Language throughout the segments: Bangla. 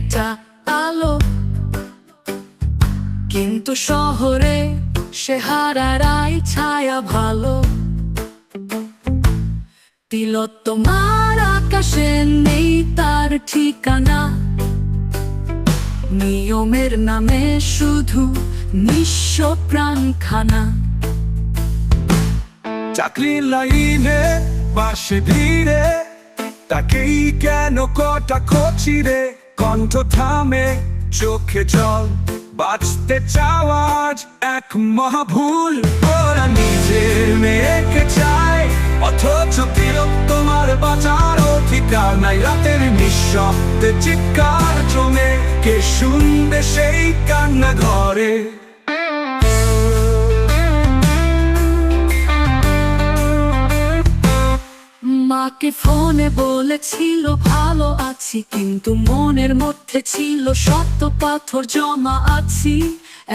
একটা আলো। কিন্তু শহরে সে হারারাই ছায়া ভালো। তিলোত্তমার আকাশে নেই তার ঠিকানা। নিয়মের নামে শুধু নিঃস্ব প্রাণখানা। চাকরি লাইনে, বাসে ভিড়ে, তাকেই কেন কটা খচিরে কণ্ঠ থামে, চোখে জল। বাঁচতে চাওয়াজ এক মহাভুল। ওরা নিজের মেয়েকে চায়, অথচ তিলক তোমার বাঁচার অধিকার নাই। রাতের নিঃশব্দে চিৎকার জমে, কে শুনবে সেই কান্না ঘরে মাকে ফোনে বলেছিল, ভালো আছি, কিন্তু মনের মধ্যে ছিল শত পাথর জমা আছি।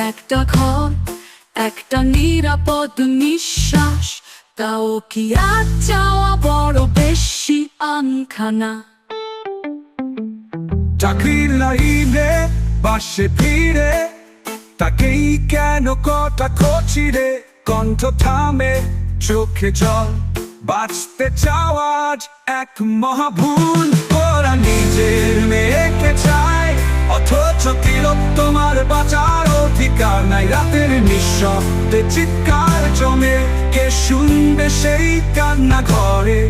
একটা ঘর, একটা নিরাপদ নিঃশ্বাস, তাও কি আর চাওয়া বড় বেশি আনখানা? চাকরির লাইনে বাসে ফিরে, তাকেই কেন কটা খচিরে কণ্ঠ থামে, চোখে জল। বাঁচতে চাওয়াজ এক মহাভুল। ওরা নিজের মেয়েকে চায়, অথচ তিলক তোমার বাঁচার অধিকার নাই। রাতের নিঃশব্দে চিৎকার জমে, কে শুনবে সেই কান্না ঘরে?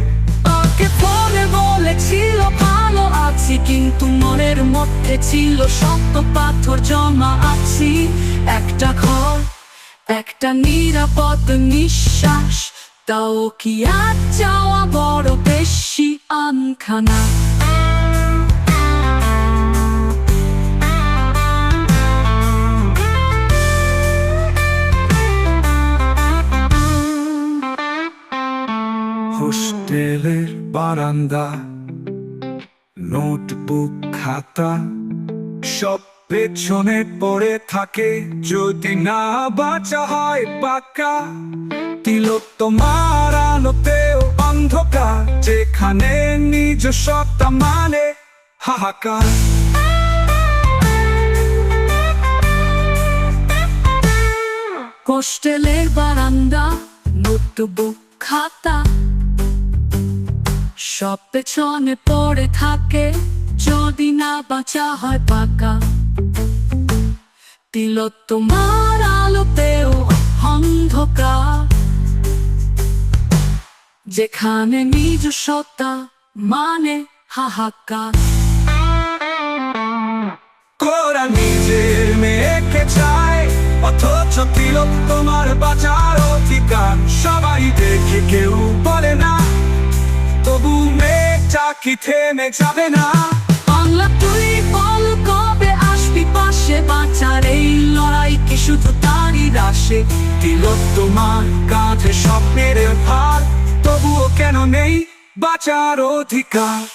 ওকে ফোনে বলেছিল, ভালো আছি, কিন্তু মনের মধ্যে ছিল শক্ত পাথর জমা আছি। একটা ঘর, একটা নিরাপদ নিঃশ্বাস তাও কি বড় বেশি আনখানা। হোস্টেলের বারান্দা, নোটবুক খাতা, সব পেছনে পড়ে থাকে, যদি না বাঁচা হয় পাকা। তিলক তোমার আলোতেও অন্ধকার, যেখানে নিজ সত্তা মানে হাহাকার। হোস্টেলের বারান্দা, নোটবুক খাতা। সব পেছনে পড়ে থাকে, যদি না বাঁচা হয় পাকা। তিল তোমার যেখানে নিজ সত্তা মানে হাহাকার। কোরা নিজের মেয়েকে চায় অথচ তিলক তোমার বাঁচার অধিকার সবাই দেখে কেউ বলে না। তবু মেয়েটা কি থেমে যাবে না? বাংলা তুই বল কবে আসবি পাশে? বাঁচার এই লড়াই কি শুধু তারই রাশে? তিলক তোমার কাঁধে স্বপ্নের ভার তবুও কেন নেই বাঁচার অধিকার?